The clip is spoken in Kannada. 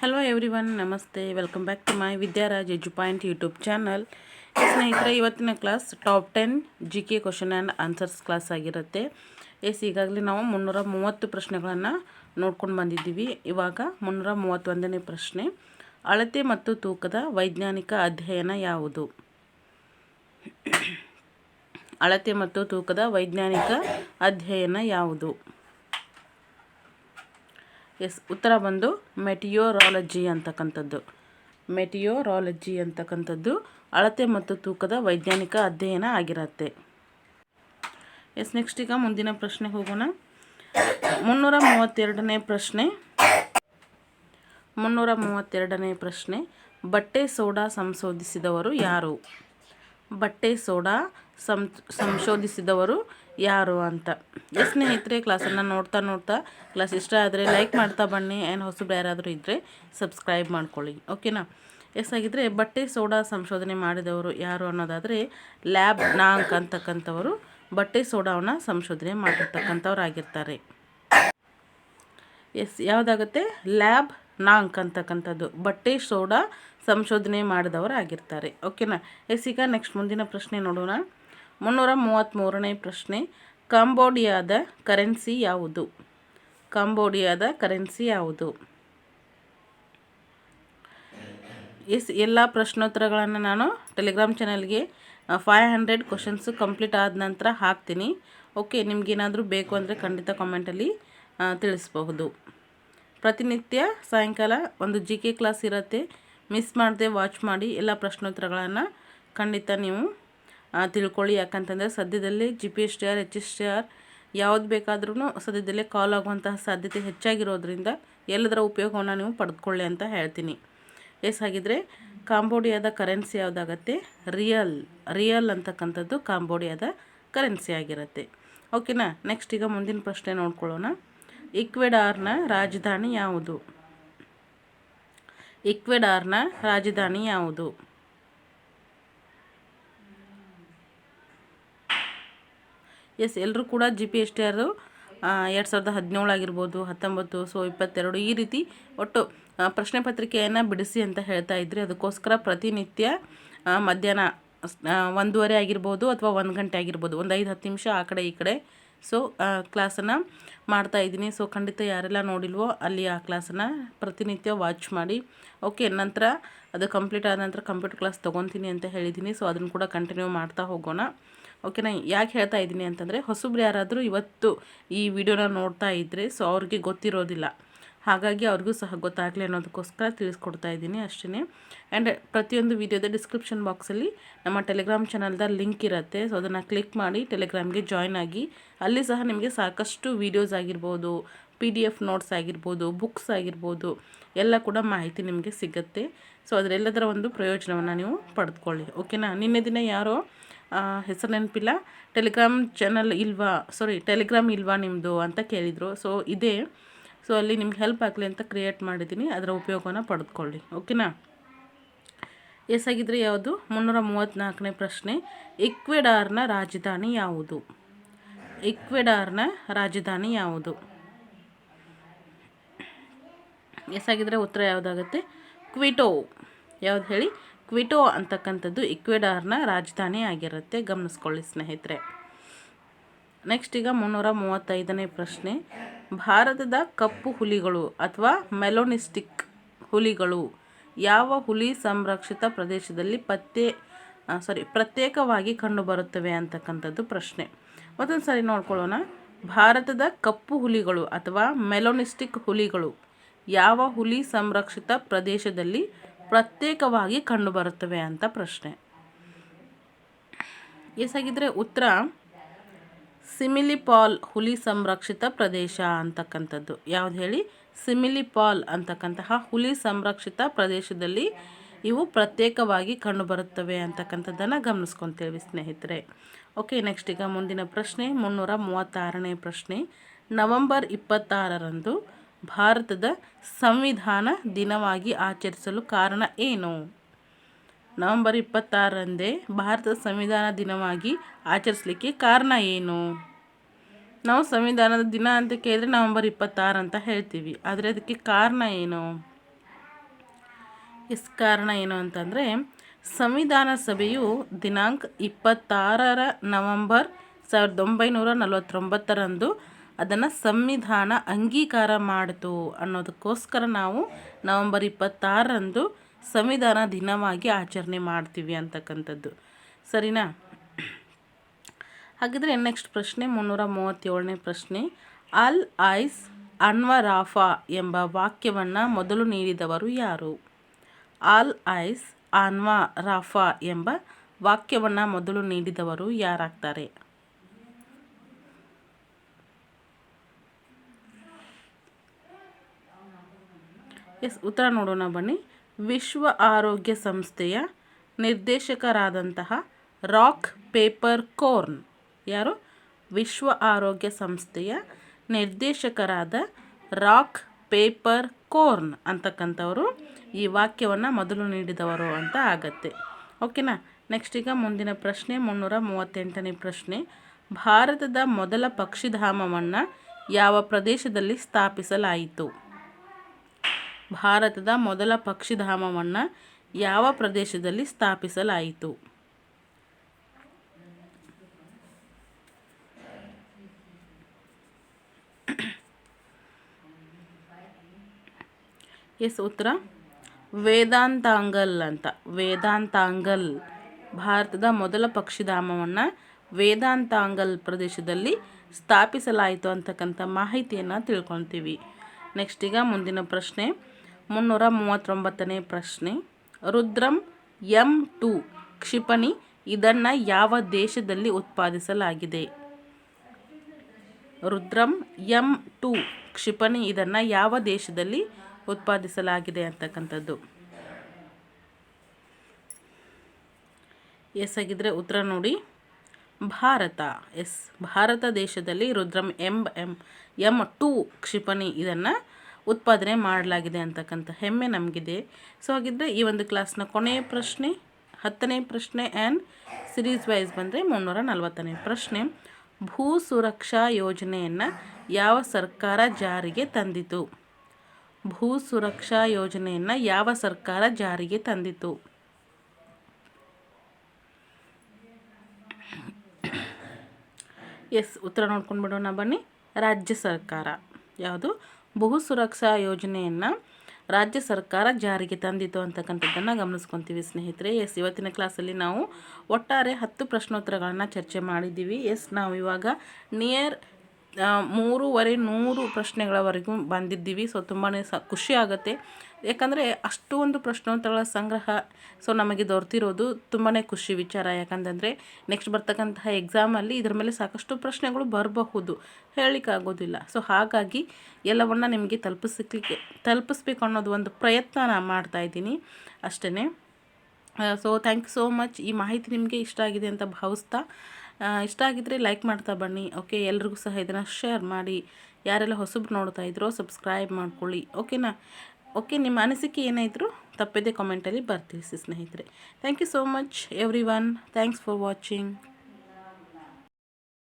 ಹಲೋ ಎವ್ರಿ ಒನ್ ನಮಸ್ತೆ. Welcome back to my Vidyaraj edu point YouTube channel ಸ್ನೇಹಿತರೆ, ಇವತ್ತಿನ class top ten G K question and answers class ಆಗಿರುತ್ತೆ. ಎಸ್ ಈಗಾಗಲೇ ನಾವು ಮುನ್ನೂರ ಮೂವತ್ತು ಪ್ರಶ್ನೆಗಳನ್ನು ನೋಡ್ಕೊಂಡು ಬಂದಿದ್ದೀವಿ. ಇವಾಗ ಮುನ್ನೂರ ಮೂವತ್ತೊಂದನೇ ಪ್ರಶ್ನೆ. ಅಳತೆ ಮತ್ತು ತೂಕದ ವೈಜ್ಞಾನಿಕ ಅಧ್ಯಯನ ಯಾವುದು? ಅಳತೆ ಮತ್ತು ತೂಕದ ವೈಜ್ಞಾನಿಕ ಅಧ್ಯಯನ ಯಾವುದು? ಎಸ್, ಉತ್ತರ ಬಂದು ಮೆಟಿಯೋರಾಲಜಿ ಅಂತಕ್ಕಂಥದ್ದು. ಮೆಟಿಯೋರಾಲಜಿ ಅಂತಕ್ಕಂಥದ್ದು ಅಳತೆ ಮತ್ತು ತೂಕದ ವೈಜ್ಞಾನಿಕ ಅಧ್ಯಯನ ಆಗಿರತ್ತೆ. ಎಸ್ ನೆಕ್ಸ್ಟ್ ಈಗ ಮುಂದಿನ ಪ್ರಶ್ನೆ ಹೋಗೋಣ. ಮುನ್ನೂರ ಮೂವತ್ತೆರಡನೇ ಪ್ರಶ್ನೆ. ಮುನ್ನೂರ ಮೂವತ್ತೆರಡನೇ ಪ್ರಶ್ನೆ. ಬಟ್ಟೆ ಸೋಡಾ ಸಂಶೋಧಿಸಿದವರು ಯಾರು? ಬಟ್ಟೆ ಸೋಡಾ ಸಂಶೋಧಿಸಿದವರು ಯಾರು ಅಂತ. ಸ್ನೇಹಿತರೆ, ಕ್ಲಾಸನ್ನು ನೋಡ್ತಾ ನೋಡ್ತಾ ಕ್ಲಾಸ್ ಇಷ್ಟ ಆದರೆ ಲೈಕ್ ಮಾಡ್ತಾ ಬನ್ನಿ. ಏನು ಹೊಸಬ್ರು ಯಾರಾದರೂ ಇದ್ದರೆ ಸಬ್ಸ್ಕ್ರೈಬ್ ಮಾಡ್ಕೊಳ್ಳಿ. ಓಕೆನಾ ಎಸ್ ಆಗಿದ್ದರೆ ಬಟ್ಟೆ ಸೋಡಾ ಸಂಶೋಧನೆ ಮಾಡಿದವರು ಯಾರು ಅನ್ನೋದಾದರೆ ಲ್ಯಾಬ್ ನಾಂಕ್ ಅಂತಕ್ಕಂಥವರು ಬಟ್ಟೆ ಸೋಡಾವನ್ನು ಸಂಶೋಧನೆ ಮಾಡಿರ್ತಕ್ಕಂಥವ್ರು ಆಗಿರ್ತಾರೆ. ಎಸ್, ಯಾವುದಾಗುತ್ತೆ? ಲ್ಯಾಬ್ ನಾಂಕ್ ಅಂತಕ್ಕಂಥದ್ದು ಬಟ್ಟೆ ಸೋಡಾ ಸಂಶೋಧನೆ ಮಾಡಿದವರು ಆಗಿರ್ತಾರೆ. ಓಕೆನಾ ಎಸ್, ಈಗ ನೆಕ್ಸ್ಟ್ ಮುಂದಿನ ಪ್ರಶ್ನೆ ನೋಡೋಣ. ಮುನ್ನೂರ ಮೂವತ್ತ್ಮೂರನೇ ಪ್ರಶ್ನೆ, ಕಾಂಬೋಡಿಯಾದ ಕರೆನ್ಸಿ ಯಾವುದು? ಕಾಂಬೋಡಿಯಾದ ಕರೆನ್ಸಿ ಯಾವುದು? ಎಸ್, ಎಲ್ಲ ಪ್ರಶ್ನೋತ್ತರಗಳನ್ನು ನಾನು ಟೆಲಿಗ್ರಾಮ್ ಚಾನಲ್ಗೆ ಫೈವ್ ಹಂಡ್ರೆಡ್ ಕ್ವಶನ್ಸು ಕಂಪ್ಲೀಟ್ ಆದ ನಂತರ ಹಾಕ್ತೀನಿ. ಓಕೆ, ನಿಮಗೇನಾದರೂ ಬೇಕು ಅಂದರೆ ಖಂಡಿತ ಕಾಮೆಂಟಲ್ಲಿ ತಿಳಿಸ್ಬಹುದು. ಪ್ರತಿನಿತ್ಯ ಸಾಯಂಕಾಲ ಒಂದು ಜಿ ಕೆ ಕ್ಲಾಸ್ ಇರುತ್ತೆ. ಮಿಸ್ ಮಾಡದೆ ವಾಚ್ ಮಾಡಿ ಎಲ್ಲ ಪ್ರಶ್ನೋತ್ತರಗಳನ್ನು ಖಂಡಿತ ನೀವು ತಿಳ್ಕೊಳ್ಳಿ. ಯಾಕಂತಂದರೆ ಸದ್ಯದಲ್ಲೇ G P S T R H S T R ಯಾವ್ದು ಬೇಕಾದ್ರೂ ಸದ್ಯದಲ್ಲೇ ಕಾಲ್ ಆಗುವಂತಹ ಸಾಧ್ಯತೆ ಹೆಚ್ಚಾಗಿರೋದ್ರಿಂದ ಎಲ್ಲದರ ಉಪಯೋಗವನ್ನು ನೀವು ಪಡೆದುಕೊಳ್ಳಿ ಅಂತ ಹೇಳ್ತೀನಿ. ಎಸ್, ಹಾಗಿದ್ರೆ ಕಾಂಬೋಡಿಯಾದ ಕರೆನ್ಸಿ ಯಾವುದಾಗತ್ತೆ? ರಿಯಲ್ ರಿಯಲ್ ಅಂತಕ್ಕಂಥದ್ದು ಕಾಂಬೋಡಿಯಾದ ಕರೆನ್ಸಿ ಆಗಿರುತ್ತೆ. ಓಕೆನಾ ನೆಕ್ಸ್ಟ್ ಈಗ ಮುಂದಿನ ಪ್ರಶ್ನೆ ನೋಡ್ಕೊಳ್ಳೋಣ. ಇಕ್ವೆಡಾರ್ನ ರಾಜಧಾನಿ ಯಾವುದು? ಇಕ್ವೆಡಾರ್ನ ರಾಜಧಾನಿ ಯಾವುದು? ಎಸ್ ಎಲ್ಲರೂ ಕೂಡ ಜಿ ಪಿ ಎಸ್ ಟಿ ಆರು ಎರಡು ಸಾವಿರದ ಹದಿನೇಳು ಆಗಿರ್ಬೋದು, ಹತ್ತೊಂಬತ್ತು, ಸೊ ಇಪ್ಪತ್ತೆರಡು ಈ ರೀತಿ ಒಟ್ಟು ಪ್ರಶ್ನೆ ಪತ್ರಿಕೆಯನ್ನು ಬಿಡಿಸಿ ಅಂತ ಹೇಳ್ತಾ ಇದ್ರಿ. ಅದಕ್ಕೋಸ್ಕರ ಪ್ರತಿನಿತ್ಯ ಮಧ್ಯಾಹ್ನ ಒಂದೂವರೆ ಆಗಿರ್ಬೋದು ಅಥವಾ ಒಂದು ಗಂಟೆ ಆಗಿರ್ಬೋದು, ಒಂದು ಐದು ಹತ್ತು ನಿಮಿಷ ಆ ಕಡೆ ಈ ಕಡೆ. ಸೊ ಕ್ಲಾಸನ್ನು ಮಾಡ್ತಾ ಇದ್ದೀನಿ. ಸೊ, ಖಂಡಿತ ಯಾರೆಲ್ಲ ನೋಡಿಲ್ವೋ ಅಲ್ಲಿ ಆ ಕ್ಲಾಸನ್ನು ಪ್ರತಿನಿತ್ಯ ವಾಚ್ ಮಾಡಿ. ಓಕೆ, ನಂತರ ಅದು ಕಂಪ್ಲೀಟ್ ಆದ ನಂತರ ಕಂಪ್ಯೂಟರ್ ಕ್ಲಾಸ್ ತೊಗೊತೀನಿ ಅಂತ ಹೇಳಿದ್ದೀನಿ. ಸೊ, ಅದನ್ನು ಕೂಡ ಕಂಟಿನ್ಯೂ ಮಾಡ್ತಾ ಹೋಗೋಣ. ಓಕೆನಾ? ಯಾಕೆ ಹೇಳ್ತಾ ಇದ್ದೀನಿ ಅಂತಂದರೆ ಹೊಸಬ್ರು ಯಾರಾದರೂ ಇವತ್ತು ಈ ವಿಡಿಯೋನ ನೋಡ್ತಾ ಇದ್ದರೆ ಸೊ ಅವ್ರಿಗೆ ಗೊತ್ತಿರೋದಿಲ್ಲ. ಹಾಗಾಗಿ ಅವ್ರಿಗೂ ಸಹ ಗೊತ್ತಾಗಲಿ ಅನ್ನೋದಕ್ಕೋಸ್ಕರ ತಿಳಿಸ್ಕೊಡ್ತಾ ಇದ್ದೀನಿ ಅಷ್ಟೇ ಆ್ಯಂಡ್ ಪ್ರತಿಯೊಂದು ವಿಡಿಯೋದ ಡಿಸ್ಕ್ರಿಪ್ಷನ್ ಬಾಕ್ಸಲ್ಲಿ ನಮ್ಮ ಟೆಲಿಗ್ರಾಮ್ ಚಾನಲ್ದ ಲಿಂಕ್ ಇರುತ್ತೆ. ಸೊ ಅದನ್ನು ಕ್ಲಿಕ್ ಮಾಡಿ ಟೆಲಿಗ್ರಾಮ್ಗೆ ಜಾಯ್ನ್ ಆಗಿ ಅಲ್ಲಿ ಸಹ ನಿಮಗೆ ಸಾಕಷ್ಟು ವೀಡಿಯೋಸ್ ಆಗಿರ್ಬೋದು, ಪಿ ಡಿ ಎಫ್ ನೋಟ್ಸ್ ಆಗಿರ್ಬೋದು, ಬುಕ್ಸ್ ಆಗಿರ್ಬೋದು, ಎಲ್ಲ ಕೂಡ ಮಾಹಿತಿ ನಿಮಗೆ ಸಿಗುತ್ತೆ. ಸೊ ಅದರೆಲ್ಲದರ ಒಂದು ಪ್ರಯೋಜನವನ್ನು ನೀವು ಪಡೆದುಕೊಳ್ಳಿ ಓಕೆನಾ? ನಿನ್ನೆ ದಿನ ಯಾರೋ ಹೆಸರು ನೆನಪಿಲ್ಲ ಟೆಲಿಗ್ರಾಮ್ ಚಾನಲ್ ಇಲ್ವಾ ಸಾರಿ ಟೆಲಿಗ್ರಾಮ್ ಇಲ್ವಾ ನಿಮ್ಮದು ಅಂತ ಕೇಳಿದರು. ಸೊ ಇದೇ. ಸೊ ಅಲ್ಲಿ ನಿಮ್ಗೆ ಹೆಲ್ಪ್ ಆಗಲಿ ಅಂತ ಕ್ರಿಯೇಟ್ ಮಾಡಿದ್ದೀನಿ. ಅದರ ಉಪಯೋಗನ ಪಡೆದುಕೊಳ್ಳಿ. ಓಕೆನಾ ಎಸಾಗಿದ್ರೆ ಯಾವುದು? ಮುನ್ನೂರ ಮೂವತ್ತ್ನಾಲ್ಕನೇ ಪ್ರಶ್ನೆ. ಇಕ್ವೆಡಾರ್ನ ರಾಜಧಾನಿ ಯಾವುದು? ಇಕ್ವೆಡಾರ್ನ ರಾಜಧಾನಿ ಯಾವುದು? ಎಸಾಗಿದ್ರೆ ಉತ್ತರ ಯಾವುದಾಗುತ್ತೆ? ಕ್ವಿಟೋ ಯಾವುದು ಹೇಳಿ? ಕ್ವಿಟೋ ಅಂತಕ್ಕಂಥದ್ದು ಇಕ್ವೆಡಾರ್ನ ರಾಜಧಾನಿ ಆಗಿರುತ್ತೆ. ಗಮನಿಸ್ಕೊಳ್ಳಿ ಸ್ನೇಹಿತರೆ. ನೆಕ್ಸ್ಟ್ ಈಗ ಮುನ್ನೂರ ಮೂವತ್ತೈದನೇ ಪ್ರಶ್ನೆ. ಭಾರತದ ಕಪ್ಪು ಹುಲಿಗಳು ಅಥವಾ ಮೆಲೋನಿಸ್ಟಿಕ್ ಹುಲಿಗಳು ಯಾವ ಹುಲಿ ಸಂರಕ್ಷಿತ ಪ್ರದೇಶದಲ್ಲಿ ಪತ್ತೆ ಸಾರಿ ಪ್ರತ್ಯೇಕವಾಗಿ ಕಂಡುಬರುತ್ತವೆ ಅಂತಕ್ಕಂಥದ್ದು ಪ್ರಶ್ನೆ. ಮತ್ತೊಂದು ಸಾರಿ ನೋಡ್ಕೊಳ್ಳೋಣ. ಭಾರತದ ಕಪ್ಪು ಹುಲಿಗಳು ಅಥವಾ ಮೆಲೋನಿಸ್ಟಿಕ್ ಹುಲಿಗಳು ಯಾವ ಹುಲಿ ಸಂರಕ್ಷಿತ ಪ್ರದೇಶದಲ್ಲಿ ಪ್ರತ್ಯೇಕವಾಗಿ ಕಂಡುಬರುತ್ತವೆ ಅಂತ ಪ್ರಶ್ನೆ. ಎಸಾಗಿದ್ರೆ ಉತ್ತರ, ಸಿಮಿಲಿಪಾಲ್ ಹುಲಿ ಸಂರಕ್ಷಿತ ಪ್ರದೇಶ ಅಂತಕ್ಕಂಥದ್ದು. ಯಾವ್ದು ಹೇಳಿ? ಸಿಮಿಲಿಪಾಲ್ ಅಂತಕ್ಕಂತಹ ಹುಲಿ ಸಂರಕ್ಷಿತ ಪ್ರದೇಶದಲ್ಲಿ ಇವು ಪ್ರತ್ಯೇಕವಾಗಿ ಕಂಡುಬರುತ್ತವೆ ಅಂತಕ್ಕಂಥದ್ದನ್ನು ಗಮನಿಸ್ಕೊತೇವೆ ಸ್ನೇಹಿತರೆ. ಓಕೆ, ನೆಕ್ಸ್ಟ್ ಈಗ ಮುಂದಿನ ಪ್ರಶ್ನೆ, ಮುನ್ನೂರ ಮೂವತ್ತಾರನೇ ಪ್ರಶ್ನೆ. ನವಂಬರ್ ಇಪ್ಪತ್ತಾರರಂದು ಭಾರತದ ಸಂವಿಧಾನ ದಿನವಾಗಿ ಆಚರಿಸಲು ಕಾರಣ ಏನು? ನವಂಬರ್ ಇಪ್ಪತ್ತಾರರಂದೇ ಭಾರತದ ಸಂವಿಧಾನ ದಿನವಾಗಿ ಆಚರಿಸಲಿಕ್ಕೆ ಕಾರಣ ಏನು? ನಾವು ಸಂವಿಧಾನದ ದಿನ ಅಂತ ಕೇಳಿದ್ರೆ ನವಂಬರ್ ಇಪ್ಪತ್ತಾರು ಅಂತ ಹೇಳ್ತೀವಿ. ಆದರೆ ಅದಕ್ಕೆ ಕಾರಣ ಏನು? ಎಸ್ ಕಾರಣ ಏನು ಅಂತಂದರೆ ಸಂವಿಧಾನ ಸಭೆಯು ದಿನಾಂಕ ಇಪ್ಪತ್ತಾರರ ನವಂಬರ್ ಸಾವಿರದ ಒಂಬೈನೂರ ನಲವತ್ತೊಂಬತ್ತರಂದು ಅದನ್ನು ಸಂವಿಧಾನ ಅಂಗೀಕಾರ ಮಾಡಿತು ಅನ್ನೋದಕ್ಕೋಸ್ಕರ ನಾವು ನವಂಬರ್ ಇಪ್ಪತ್ತಾರರಂದು ಸಂವಿಧಾನ ದಿನವಾಗಿ ಆಚರಣೆ ಮಾಡ್ತೀವಿ ಅಂತಕ್ಕಂಥದ್ದು. ಸರಿನಾ? ಹಾಗಿದ್ರೆ ನೆಕ್ಸ್ಟ್ ಪ್ರಶ್ನೆ, ಮುನ್ನೂರ ಮೂವತ್ತೇಳನೇ ಪ್ರಶ್ನೆ. ಅಲ್ ಐಸ್ ಅನ್ವರಾಫಾ ಎಂಬ ವಾಕ್ಯವನ್ನು ಮೊದಲು ನೀಡಿದವರು ಯಾರು? ಅಲ್ ಐಸ್ ಅನ್ವಾ ರಾಫಾ ಎಂಬ ವಾಕ್ಯವನ್ನು ಮೊದಲು ನೀಡಿದವರು ಯಾರಾಗ್ತಾರೆ? ಎಸ್, ಉತ್ತರ ನೋಡೋಣ ಬನ್ನಿ. ವಿಶ್ವ ಆರೋಗ್ಯ ಸಂಸ್ಥೆಯ ನಿರ್ದೇಶಕರಾದಂತಹ ರಾಕ್ ಪೇಪರ್ ಕೋರ್ನ್. ಯಾರು? ವಿಶ್ವ ಆರೋಗ್ಯ ಸಂಸ್ಥೆಯ ನಿರ್ದೇಶಕರಾದ ರಾಕ್ ಪೇಪರ್ ಕೋರ್ನ್ ಅಂತಕ್ಕಂಥವರು ಈ ವಾಕ್ಯವನ್ನು ಮೊದಲು ನೀಡಿದವರು ಅಂತ ಆಗತ್ತೆ. ಓಕೆನಾ? ನೆಕ್ಸ್ಟ್ ಈಗ ಮುಂದಿನ ಪ್ರಶ್ನೆ, ಮುನ್ನೂರ ಮೂವತ್ತೆಂಟನೇ ಪ್ರಶ್ನೆ. ಭಾರತದ ಮೊದಲ ಪಕ್ಷಿಧಾಮವನ್ನು ಯಾವ ಪ್ರದೇಶದಲ್ಲಿ ಸ್ಥಾಪಿಸಲಾಯಿತು? ಭಾರತದ ಮೊದಲ ಪಕ್ಷಿಧಾಮವನ್ನು ಯಾವ ಪ್ರದೇಶದಲ್ಲಿ ಸ್ಥಾಪಿಸಲಾಯಿತು? ಎಸ್, ಉತ್ತರ. ವೇದಾಂತಾಂಗಲ್ ಅಂತ. ವೇದಾಂತಾಂಗಲ್ ಭಾರತದ ಮೊದಲ ಪಕ್ಷಿಧಾಮವನ್ನು ವೇದಾಂತಾಂಗಲ್ ಪ್ರದೇಶದಲ್ಲಿ ಸ್ಥಾಪಿಸಲಾಯಿತು ಅಂತಕ್ಕಂಥ ಮಾಹಿತಿಯನ್ನು ತಿಳ್ಕೊತೀವಿ. ನೆಕ್ಸ್ಟ್ ಈಗ ಮುಂದಿನ ಪ್ರಶ್ನೆ. ಮುನ್ನೂರ ಮೂವತ್ತೊಂಬತ್ತನೇ ಪ್ರಶ್ನೆ. Rudram M two. ಕ್ಷಿಪಣಿ, ಇದನ್ನು ಯಾವ ದೇಶದಲ್ಲಿ ಉತ್ಪಾದಿಸಲಾಗಿದೆ? ರುದ್ರಂ ಎಂ ಟು. ಕ್ಷಿಪಣಿ, ಇದನ್ನು ಯಾವ ದೇಶದಲ್ಲಿ ಉತ್ಪಾದಿಸಲಾಗಿದೆ ಅಂತಕ್ಕಂಥದ್ದು? ಎಸ್ ಆಗಿದ್ರೆ ಉತ್ತರ ನೋಡಿ. ಭಾರತ. ಎಸ್. ಭಾರತ ದೇಶದಲ್ಲಿ Rudram M M M two ಕ್ಷಿಪಣಿ, ಇದನ್ನು ಉತ್ಪಾದನೆ ಮಾಡಲಾಗಿದೆ ಅಂತಕ್ಕಂಥ ಹೆಮ್ಮೆ ನಮಗಿದೆ. ಸೊ ಹಾಗಿದ್ದರೆ ಈ ಒಂದು ಕ್ಲಾಸ್ನ ಕೊನೆಯ ಪ್ರಶ್ನೆ, ಹತ್ತನೇ ಪ್ರಶ್ನೆ ಆ್ಯಂಡ್ ಸಿರೀಸ್ ವೈಸ್ ಬಂದರೆ ಮುನ್ನೂರ ನಲವತ್ತನೇ ಪ್ರಶ್ನೆ. ಭೂ ಸುರಕ್ಷಾ ಯೋಜನೆಯನ್ನು ಯಾವ ಸರ್ಕಾರ ಜಾರಿಗೆ ತಂದಿತು? ಭೂ ಸುರಕ್ಷಾ ಯೋಜನೆಯನ್ನು ಯಾವ ಸರ್ಕಾರ ಜಾರಿಗೆ ತಂದಿತು? ಎಸ್ ಉತ್ತರ ನೋಡ್ಕೊಂಡು ಬಿಡೋಣ ಬನ್ನಿ. ರಾಜ್ಯ ಸರ್ಕಾರ ಯಾವುದು? ಭೂ ಸುರಕ್ಷಾ ಯೋಜನೆಯನ್ನು ರಾಜ್ಯ ಸರ್ಕಾರ ಜಾರಿಗೆ ತಂದಿತು ಅಂತಕ್ಕಂಥದ್ದನ್ನು ಗಮನಿಸ್ಕೊತೀವಿ ಸ್ನೇಹಿತರೆ. ಎಸ್, ಇವತ್ತಿನ ಕ್ಲಾಸಲ್ಲಿ ನಾವು ಒಟ್ಟಾರೆ ಹತ್ತು ಪ್ರಶ್ನೋತ್ತರಗಳನ್ನು ಚರ್ಚೆ ಮಾಡಿದ್ದೀವಿ. ಎಸ್ ನಾವು ಇವಾಗ ನಿಯರ್ ಮೂರುವರೆ ನೂರು ಪ್ರಶ್ನೆಗಳವರೆಗೂ ಬಂದಿದ್ದೀವಿ. ಸೊ ತುಂಬಾ ಸ, ಖುಷಿ ಆಗುತ್ತೆ. ಯಾಕಂದರೆ ಅಷ್ಟು ಒಂದು ಪ್ರಶ್ನೋತ್ತರಗಳ ಸಂಗ್ರಹ ಸೊ ನಮಗೆ ದೊರೆತಿರೋದು ತುಂಬಾ ಖುಷಿ ವಿಚಾರ. ಯಾಕಂತಂದರೆ ನೆಕ್ಸ್ಟ್ ಬರ್ತಕ್ಕಂತಹ ಎಕ್ಸಾಮಲ್ಲಿ ಇದರ ಮೇಲೆ ಸಾಕಷ್ಟು ಪ್ರಶ್ನೆಗಳು ಬರಬಹುದು. ಹೇಳಲಿಕ್ಕಾಗೋದಿಲ್ಲ. ಸೊ ಹಾಗಾಗಿ ಎಲ್ಲವನ್ನು ನಿಮಗೆ ತಲುಪಿಸ್ಲಿಕ್ಕೆ, ತಲುಪಿಸ್ಬೇಕು ಅನ್ನೋದು ಒಂದು ಪ್ರಯತ್ನ ನಾನು ಮಾಡ್ತಾಯಿದ್ದೀನಿ ಅಷ್ಟೇ so thank you so much ಈ ಮಾಹಿತಿ ನಿಮಗೆ ಇಷ್ಟ ಆಗಿದೆ ಅಂತ ಭಾವಿಸ್ತಾ ಇಷ್ಟ ಆಗಿದ್ದರೆ ಲೈಕ್ ಮಾಡ್ತಾ ಬನ್ನಿ. ಓಕೆ ಎಲ್ರಿಗೂ ಸಹ ಇದನ್ನು ಶೇರ್ ಮಾಡಿ. ಯಾರೆಲ್ಲ ಹೊಸಬ್ರು ನೋಡ್ತಾ ಇದ್ರೋ ಸಬ್ಸ್ಕ್ರೈಬ್ ಮಾಡ್ಕೊಳ್ಳಿ. ಓಕೆನಾ ಓಕೆ ನಿಮ್ಮ ಅನಿಸಿಕೆ ಏನಾಯಿದ್ರು ತಪ್ಪದೇ ಕಾಮೆಂಟಲ್ಲಿ ಬರ್ತೀವಿ ಸ್ನೇಹಿತರೆ. Thank you so much everyone thanks for watching